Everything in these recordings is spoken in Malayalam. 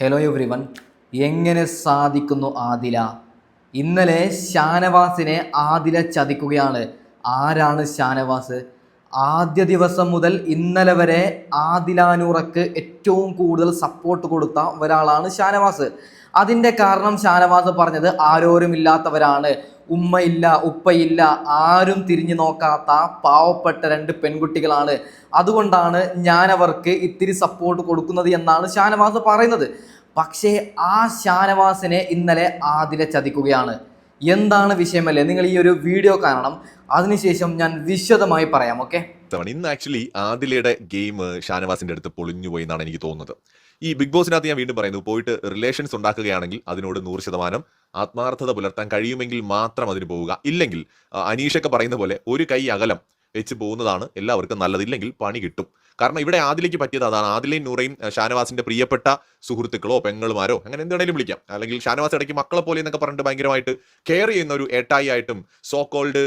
ഹലോ എവ്രി വൺ എങ്ങനെ സാധിക്കുന്നു ആദില? ഇന്നലെ ഷാനവാസിനെ ആദില ചതിക്കുകയാണ്. ആരാണ് ഷാനവാസ്? ആദ്യ ദിവസം മുതൽ ഇന്നലെ വരെ ആദിലാനൂറക്ക് ഏറ്റവും കൂടുതൽ സപ്പോർട്ട് കൊടുത്ത ഒരാളാണ് ഷാനവാസ്. അതിന്റെ കാരണം ഷാനവാസ് പറഞ്ഞത് ആരോരുമില്ലാത്തവരാണ്. ഉമ്മയില്ല ഉപ്പയില്ല ആരും തിരിഞ്ഞു നോക്കാത്ത പാവപ്പെട്ട രണ്ട് പെൺകുട്ടികളാണ്. അതുകൊണ്ടാണ് ഞാനവർക്ക് ഇത്തിരി സപ്പോർട്ട് കൊടുക്കുന്നത് എന്നാണ് ഷാനവാസ് പറയുന്നത്. പക്ഷേ ആ ഷാനവാസിനെ ഇന്നലെ ആദിലെ ചതിക്കുകയാണ്. എന്താണ് വിഷയമല്ലേ? നിങ്ങൾ ഈ ഒരു വീഡിയോ കാണണം. അതിനുശേഷം ഞാൻ വിശദമായി പറയാം ഓക്കെ ഇന്ന് ആക്ച്വലി ആദിലയുടെ ഗെയിം ഷാനവാസിന്റെ അടുത്ത് പൊളിഞ്ഞുപോയി എന്നാണ് എനിക്ക് തോന്നുന്നത്. ഈ ബിഗ് ബോസിനകത്ത് ഞാൻ വീണ്ടും പറയുന്നു പോയിട്ട് റിലേഷൻസ് ഉണ്ടാക്കുകയാണെങ്കിൽ അതിനോട് നൂറ് ശതമാനം ആത്മാർത്ഥത പുലർത്താൻ കഴിയുമെങ്കിൽ മാത്രം അതിന് പോവുക. ഇല്ലെങ്കിൽ അനീഷൊക്കെ പറയുന്ന പോലെ ഒരു കൈ അകലം വെച്ച് പോകുന്നതാണ് എല്ലാവർക്കും നല്ലത്. ഇല്ലെങ്കിൽ പണി കിട്ടും. കാരണം ഇവിടെ ആദിലേക്ക് പറ്റിയത് അതാണ്. ആദിലേയും നൂറയും ഷാനവാസിന്റെ പ്രിയപ്പെട്ട സുഹൃത്തുക്കളോ പെങ്ങളുമാരോ അങ്ങനെ എന്തുവേണേലും വിളിക്കാം. അല്ലെങ്കിൽ ഷാനവാസ് ഇടയ്ക്ക് മക്കളെ പോലെ എന്നൊക്കെ പറഞ്ഞിട്ട് ഭയങ്കരമായിട്ട് കെയർ ചെയ്യുന്ന ഒരു ഏട്ടായി ആയിട്ടും സോ കോൾഡ്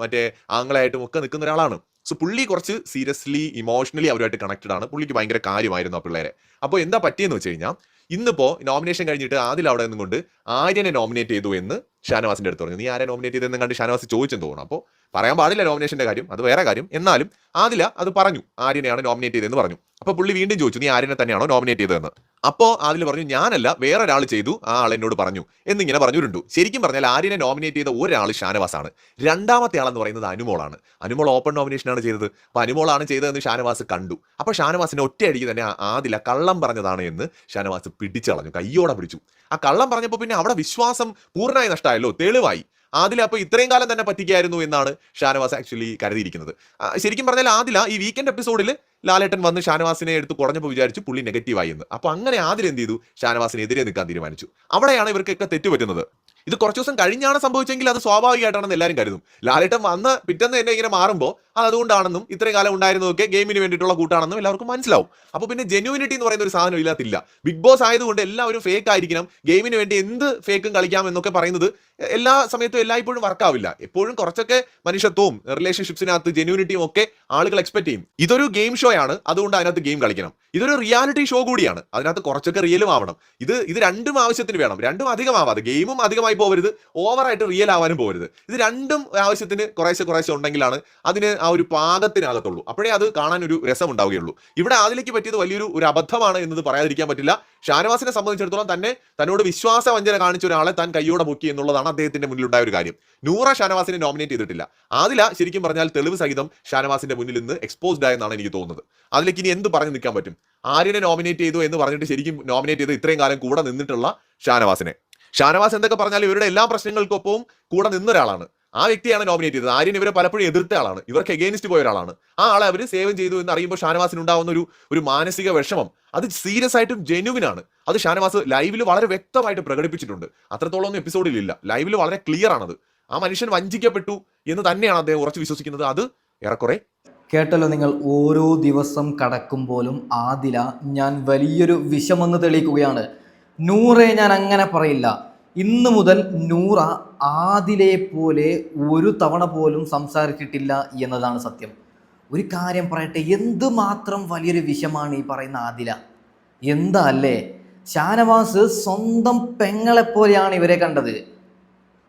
മറ്റേ ആങ്ങളായിട്ടും ഒക്കെ നിൽക്കുന്ന ഒരാളാണ്. സോ പുള്ളി കുറച്ച് സീരിയസ്ലി ഇമോഷണലി അവരുമായിട്ട് കണക്റ്റഡ് ആണ്. പുള്ളിക്ക് ഭയങ്കര കാര്യമായിരുന്നു ആ പിള്ളേരെ. അപ്പോൾ എന്താ പറ്റിയെന്ന് വെച്ച് കഴിഞ്ഞാൽ ഇന്നിപ്പോ നോമിനേഷൻ കഴിഞ്ഞിട്ട് ആദ്യം അവിടെ നിന്നുകൊണ്ട് ആര്യനെ നോമിനേറ്റ് ചെയ്തു എന്ന് ഷാനവാസിന്റെ അടുത്ത് പറഞ്ഞു. നീ ആരെ നോമിനേറ്റ് ചെയ്തെന്ന് കണ്ട് ഷാനവാസ് ചോദിച്ചെന്ന് തോന്നുന്നു. അപ്പോൾ പറയാൻ പാടില്ല നോമിനേഷന്റെ കാര്യം അത് വേറെ കാര്യം. എന്നാലും ആദില അത് പറഞ്ഞു ആര്യനെയാണ് നോമിനേറ്റ് ചെയ്തതെന്ന് പറഞ്ഞു. അപ്പോൾ പുള്ളി വീണ്ടും ചോദിച്ചു നീ ആര്യനെ തന്നെയാണോ നോമിനേറ്റ് ചെയ്തതെന്ന്? അപ്പോൾ ആദിൽ പറഞ്ഞു ഞാനല്ല വേറെ ഒരാൾ ചെയ്തു. ആ ആൾ എന്നോട് പറഞ്ഞു എന്നിങ്ങനെ പറഞ്ഞിട്ടുണ്ട്. ശരിക്കും പറഞ്ഞാൽ ആര്യനെ നോമിനേറ്റ് ചെയ്ത ഒരാൾ ഷാനവാസാണ്. രണ്ടാമത്തെ ആളെന്ന് പറയുന്നത് അനുമോളാണ്. അനുമോൾ ഓപ്പൺ നോമിനേഷനാണ് ചെയ്തത്. അപ്പോൾ അനുമോളാണ് ചെയ്തതെന്ന് ഷാനവാസ് കണ്ടു. അപ്പോൾ ഷാനവാസിനെ ഒറ്റയടിക്ക് തന്നെ ആദില കള്ളം പറഞ്ഞതാണ് എന്ന് ഷാനവാസ് പിടിച്ചളഞ്ഞു കയ്യോടെ പിടിച്ചു. ആ കള്ളം പറഞ്ഞപ്പോൾ പിന്നെ അവിടെ വിശ്വാസം പൂർണമായി നഷ്ടമായല്ലോ തെളിവായി. ആദില അപ്പോൾ ഇത്രയും കാലം തന്നെ പറ്റിക്കായിരുന്നു എന്നാണ് ഷാനവാസ് ആക്ച്വലി കരുതിയിരിക്കുന്നത്. ശരിക്കും പറഞ്ഞാൽ ആദില ഈ വീക്കെൻഡ് എപ്പിസോഡിൽ ലാലേട്ടൻ വന്ന് ഷാനവാസിനെ എടുത്ത് കുറഞ്ഞപ്പോൾ വിചാരിച്ചു പുള്ളി നെഗറ്റീവായി എന്ന്. അപ്പോൾ അങ്ങനെ ആദിൽ എന്ത് ചെയ്തു? ഷാനവാസിനെതിരെ നിൽക്കാൻ തീരുമാനിച്ചു. അവിടെയാണ് ഇവർക്കൊക്കെ തെറ്റ് പറ്റുന്നത് ഇത് കുറച്ച് ദിവസം കഴിഞ്ഞാണ് സംഭവിച്ചെങ്കിൽ അത് സ്വാഭാവികമായിട്ടാണെന്ന് എല്ലാവരും കരുതും. ലാലേട്ടൻ വന്ന് പിറ്റേന്ന് തന്നെ ഇങ്ങനെ മാറുമ്പോൾ അത് അതുകൊണ്ടാണെന്നും ഇത്രയും കാലം ഉണ്ടായിരുന്നതൊക്കെ ഗെയിമിന് വേണ്ടിയിട്ടുള്ള കൂട്ടാണെന്നും എല്ലാവർക്കും മനസ്സിലാവും. അപ്പോൾ പിന്നെ ജെന്യൂനിറ്റി എന്ന് പറയുന്ന ഒരു സാധനം ഇല്ലാത്തില്ല ബിഗ് ബോസ് ആയതുകൊണ്ട് എല്ലാവരും ഫേക്ക് ആയിരിക്കണം. ഗെയിമിന് വേണ്ടി എന്ത് ഫേക്കും കളിക്കാം എന്നൊക്കെ പറയുന്നത് എല്ലാ സമയത്തും എല്ലായ്പ്പോഴും വർക്കാവില്ല എപ്പോഴും കുറച്ചൊക്കെ മനുഷ്യത്വവും റിലേഷൻഷിപ്സിനകത്ത് ജെന്യൂനിറ്റിയും ഒക്കെ ആളുകൾ എക്സ്പെക്ട് ചെയ്യും. ഇതൊരു ഗെയിം ഷോ ആണ്. അതുകൊണ്ട് അതിനകത്ത് ഗെയിം കളിക്കണം. ഇതൊരു റിയാലിറ്റി ഷോ കൂടിയാണ്. അതിനകത്ത് കുറച്ചൊക്കെ റിയലും ആവണം. ഇത് ഇത് രണ്ടും ആവശ്യത്തിന് വേണം. രണ്ടും അധികമാവാതെ. ഗെയിമും അധികമായി പോകരുത് ഓവറായിട്ട് റിയൽ ആവാനും പോകരുത് ഇത് രണ്ടും ആവശ്യത്തിന് കുറേശ്ശെ കുറേശ്ശെ ഉണ്ടെങ്കിലാണ് അതിന് ആ ഒരു പാകത്തിനകത്തുള്ളൂ. അപ്പോഴേ അത് കാണാൻ ഒരു രസം ഉണ്ടാവുകയുള്ളൂ ഇവിടെ അതിലേക്ക് പറ്റിയത് വലിയൊരു ഒരു അബദ്ധമാണ് എന്നത് പറയാതിരിക്കാൻ പറ്റില്ല. ഷാനവാസിനെ സംബന്ധിച്ചിടത്തോളം തന്നെ തന്നോട് വിശ്വാസവഞ്ചന കാണിച്ച ഒരാളെ താൻ കൈയോടെ മുക്കി എന്നുള്ളതാണ് അദ്ദേഹത്തിന്റെ മുന്നിലുണ്ടായ ഒരു കാര്യം. നൂറ ഷാനവാസിനെ നോമിനേറ്റ് ചെയ്തിട്ടില്ല. ആദില ശരിക്കും പറഞ്ഞാൽ തെളിവ് സഹിതം ഷാനവാസിന്റെ മുന്നിൽ നിന്ന് എക്സ്പോസ്ഡ് ആയെന്നാണ് എനിക്ക് തോന്നുന്നത്. അതിലേക്ക് ഇനി എന്ത് പറഞ്ഞു നിൽക്കാൻ പറ്റും? ആര്യനെ നോമിനേറ്റ് ചെയ്തു എന്ന് പറഞ്ഞിട്ട് ശരിക്കും നോമിനേറ്റ് ചെയ്ത് ഇത്രയും കാലം കൂടെ നിന്നിട്ടുള്ള ഷാനവാസിനെ. ഷാനവാസ് എന്തൊക്കെ പറഞ്ഞാലും ഇവരുടെ എല്ലാ പ്രശ്നങ്ങൾക്കൊപ്പവും കൂടെ നിന്ന ഒരാളാണ് ആ വ്യക്തിയാണ് നോമിനേറ്റ് ചെയ്തത്. ആര്യൻ ഇവരെ പലപ്പോഴും എതിർത്ത ആളാണ്. ഇവർക്ക് എഗെയിൻസ്റ്റ് പോയ ഒരാളാണ്. ആ ആളെ അവർ സേവം ചെയ്തു എന്ന് അറിയുമ്പോൾ ഷാനവാസിന് ഉണ്ടാവുന്ന ഒരു ഒരു മാനസിക വിഷമം. അത് സീരിയസ് ആയിട്ടും ജെന്യുവിൻ ആണ്. അത് ഷാനവാസ് ലൈവിൽ വളരെ വ്യക്തമായിട്ട് പ്രകടിപ്പിച്ചിട്ടുണ്ട്. അത്രത്തോളം ഒന്നും എപ്പിസോഡിൽ ഇല്ല. ലൈവിൽ വളരെ ക്ലിയർ ആണത്. ആ മനുഷ്യൻ വഞ്ചിക്കപ്പെട്ടു എന്ന് തന്നെയാണ് അദ്ദേഹം ഉറച്ചു വിശ്വസിക്കുന്നത്. അത് ഏറെക്കുറെ കേട്ടല്ലോ നിങ്ങൾ ഓരോ ദിവസം കടക്കുമ്പോഴും ആദില ഞാൻ വലിയൊരു വിഷമെന്ന് തെളിയിക്കുകയാണ്. നൂറെ ഞാൻ അങ്ങനെ പറയില്ല. ഇന്ന് മുതൽ നൂറ ആദിലെ പോലെ ഒരു തവണ പോലും സംസാരിച്ചിട്ടില്ല എന്നതാണ് സത്യം. ഒരു കാര്യം പറയട്ടെ എന്തുമാത്രം വലിയൊരു വിഷമാണ് ഈ പറയുന്ന ആദില? എന്താ അല്ലേ? ഷാനവാസ് സ്വന്തം പെങ്ങളെപ്പോലെയാണ് ഇവരെ കണ്ടത്.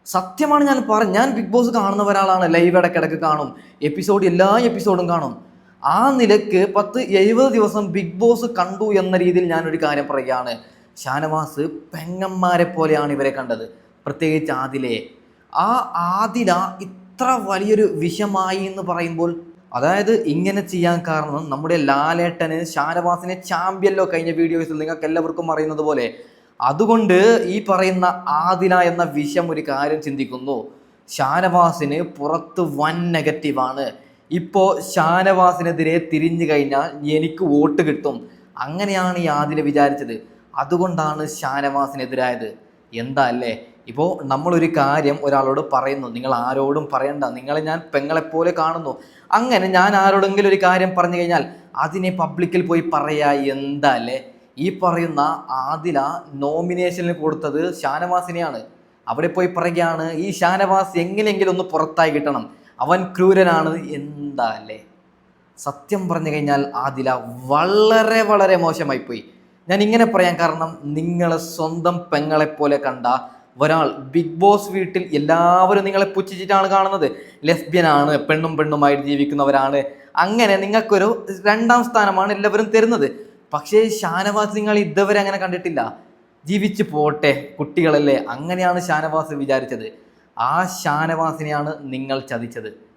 സത്യമാണ് ഞാൻ പറ ഞാൻ ബിഗ് ബോസ് കാണുന്ന ഒരാളാണ് ലൈവ് ഇടയ്ക്കിടയ്ക്ക് കാണും എപ്പിസോഡ് എല്ലാ എപ്പിസോഡും കാണും. ആ നിലയ്ക്ക് പത്ത് എഴുപത് ദിവസം ബിഗ് ബോസ് കണ്ടു എന്ന രീതിയിൽ ഞാനൊരു കാര്യം പറയുകയാണ്. ഷാനവാസ് പെങ്ങന്മാരെ പോലെയാണ് ഇവരെ കണ്ടത്. പ്രത്യേകിച്ച് ആദിലെ ആ ആദില ഇത്ര വലിയൊരു വിഷമായി എന്ന് പറയുമ്പോൾ അതായത് ഇങ്ങനെ ചെയ്യാൻ കാരണം നമ്മുടെ ലാലേട്ടന് ഷാനവാസിനെ ചാമ്പ്യല്ലോ കഴിഞ്ഞ വീഡിയോസിൽ നിങ്ങൾക്ക് എല്ലാവർക്കും അറിയുന്നത് പോലെ അതുകൊണ്ട് ഈ പറയുന്ന ആദില എന്ന വിഷം ഒരു കാര്യം ചിന്തിക്കുന്നു. ഷാനവാസിന് പുറത്ത് വൻ നെഗറ്റീവാണ് ഇപ്പോൾ ഷാനവാസിനെതിരെ തിരിഞ്ഞു കഴിഞ്ഞാൽ എനിക്ക് വോട്ട് കിട്ടും. അങ്ങനെയാണ് ഈ ആദില വിചാരിച്ചത്. അതുകൊണ്ടാണ് ഷാനവാസിനെതിരായത്. എന്താ അല്ലേ? ഇപ്പോൾ നമ്മളൊരു കാര്യം ഒരാളോട് പറയുന്നു. നിങ്ങൾ ആരോടും പറയണ്ട. നിങ്ങളെ ഞാൻ പെങ്ങളെപ്പോലെ കാണുന്നു. അങ്ങനെ ഞാൻ ആരോടെങ്കിലും ഒരു കാര്യം പറഞ്ഞു കഴിഞ്ഞാൽ അതിനെ പബ്ലിക്കിൽ പോയി പറയാ എന്താ അല്ലേ? ഈ പറയുന്ന ആദില നോമിനേഷനിൽ കൊടുത്തത് ഷാനവാസിനെയാണ്. അവിടെ പോയി പറയുകയാണ് ഈ ഷാനവാസ് എങ്ങനെയെങ്കിലും ഒന്ന് പുറത്തായി കിട്ടണം. അവൻ ക്രൂരനാണ്. എന്താ അല്ലേ? സത്യം പറഞ്ഞു കഴിഞ്ഞാൽ ആദില വളരെ വളരെ മോശമായി പോയി ഞാൻ ഇങ്ങനെ പറയാൻ കാരണം നിങ്ങളെ സ്വന്തം പെങ്ങളെ പോലെ കണ്ട ഒരാൾ ബിഗ് ബോസ് വീട്ടിൽ എല്ലാവരും നിങ്ങളെ പുച്ഛിച്ചിട്ടാണ് കാണുന്നത്. ലെസ്ബിയൻ ആണ് പെണ്ണും പെണ്ണുമായിട്ട് ജീവിക്കുന്നവരാണ്. അങ്ങനെ നിങ്ങൾക്കൊരു രണ്ടാം സ്ഥാനമാണ് എല്ലാവരും തരുന്നത്. പക്ഷേ ഷാനവാസ് നിങ്ങൾ ഇതുവരെ അങ്ങനെ കണ്ടിട്ടില്ല. ജീവിച്ചു പോട്ടെ കുട്ടികളല്ലേ. അങ്ങനെയാണ് ഷാനവാസ് വിചാരിച്ചത്. ആ ഷാനവാസിനെയാണ് നിങ്ങൾ ചതിച്ചത്.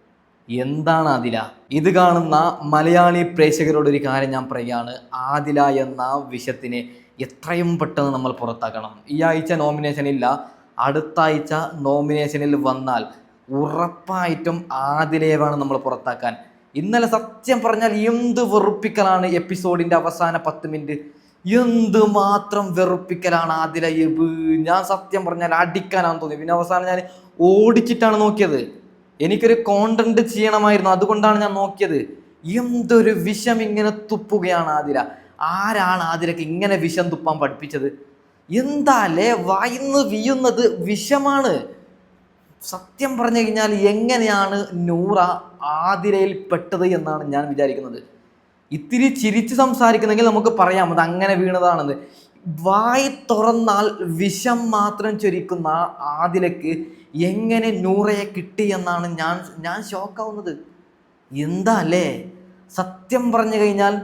എന്താണ് ആദില? ഇത് കാണുന്ന മലയാളി പ്രേക്ഷകരോട് ഒരു കാര്യം ഞാൻ പറയുകയാണ്. ആദില എന്ന വിഷയത്തിനെ എത്രയും പെട്ടെന്ന് നമ്മൾ പുറത്താക്കണം. ഈ ആഴ്ച നോമിനേഷൻ ഇല്ല. അടുത്ത ആഴ്ച നോമിനേഷനിൽ വന്നാൽ ഉറപ്പായിട്ടും ആദിലയെ വേണം നമ്മൾ പുറത്താക്കാൻ. ഇന്നലെ സത്യം പറഞ്ഞാൽ എന്ത് വെറുപ്പിക്കലാണ് എപ്പിസോഡിന്റെ അവസാന പത്ത് മിനിറ്റ് എന്ത് മാത്രം വെറുപ്പിക്കലാണ് ആദില ഞാൻ സത്യം പറഞ്ഞാൽ അടിക്കാനാന്ന് തോന്നി. പിന്നെ അവസാനം ഞാൻ ഓടിച്ചിട്ടാണ് നോക്കിയത്. എനിക്കൊരു കോണ്ടന്റ് ചെയ്യണമായിരുന്നു. അതുകൊണ്ടാണ് ഞാൻ നോക്കിയത്. എന്തൊരു വിഷം ഇങ്ങനെ തുപ്പുകയാണ് ആതിര. ആരാണ് ആതിരക്ക് ഇങ്ങനെ വിഷം തുപ്പാൻ പഠിപ്പിച്ചത്? എന്താലേ വായിന്ന് വീയുന്നത് വിഷമാണ്. സത്യം പറഞ്ഞു കഴിഞ്ഞാൽ എങ്ങനെയാണ് നൂറ ആതിരയിൽ പെട്ടത് എന്നാണ് ഞാൻ വിചാരിക്കുന്നത്. ഇത്തിരി ചിരിച്ച് സംസാരിക്കുന്നെങ്കിൽ നമുക്ക് പറയാം അത് അങ്ങനെ വീണതാണെന്ന്. വായി തുറന്നാൽ വിഷം മാത്രം ചൊരിക്കുന്ന ആദിലക്ക് എങ്ങനെ നൂറയെ കിട്ടി എന്നാണ് ഞാൻ ഞാൻ ഷോക്കാവുന്നത്. എന്താ അല്ലേ? സത്യം പറഞ്ഞു കഴിഞ്ഞാൽ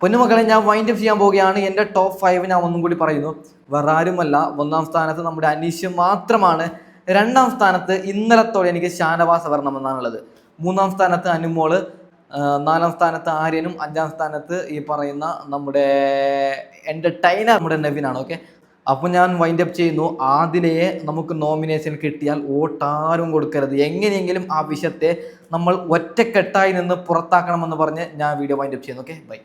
പൊന്നുമക്കളെ ഞാൻ വൈൻഡ് അപ്പ് ചെയ്യാൻ പോവുകയാണ്. എന്റെ ടോപ്പ് ഫൈവ് ഞാൻ ഒന്നും കൂടി പറയുന്നു. വേറെ ആരുമല്ല. ഒന്നാം സ്ഥാനത്ത് നമ്മുടെ അനീഷ് മാത്രമാണ്. രണ്ടാം സ്ഥാനത്ത് ഇന്നലത്തോടെ എനിക്ക് ഷാനവാസ് വരണമെന്നാണുള്ളത്. മൂന്നാം സ്ഥാനത്ത് അനുമോൾ. നാലാം സ്ഥാനത്ത് ആര്യനും അഞ്ചാം സ്ഥാനത്ത് ഈ പറയുന്ന നമ്മുടെ എന്റർടൈനർ നമ്മുടെ നവീനാണ് ഓക്കെ അപ്പോൾ ഞാൻ വൈൻഡ് അപ്പ് ചെയ്യുന്നു. ആദിലയെ നമുക്ക് നോമിനേഷൻ കിട്ടിയാൽ വോട്ടാരും കൊടുക്കരുത്. എങ്ങനെയെങ്കിലും ആ വിഷയത്തെ നമ്മൾ ഒറ്റക്കെട്ടായി നിന്ന് പുറത്താക്കണമെന്ന് പറഞ്ഞ് ഞാൻ വീഡിയോ വൈൻഡ് അപ്പ് ചെയ്യുന്നു ഓക്കെ ബൈ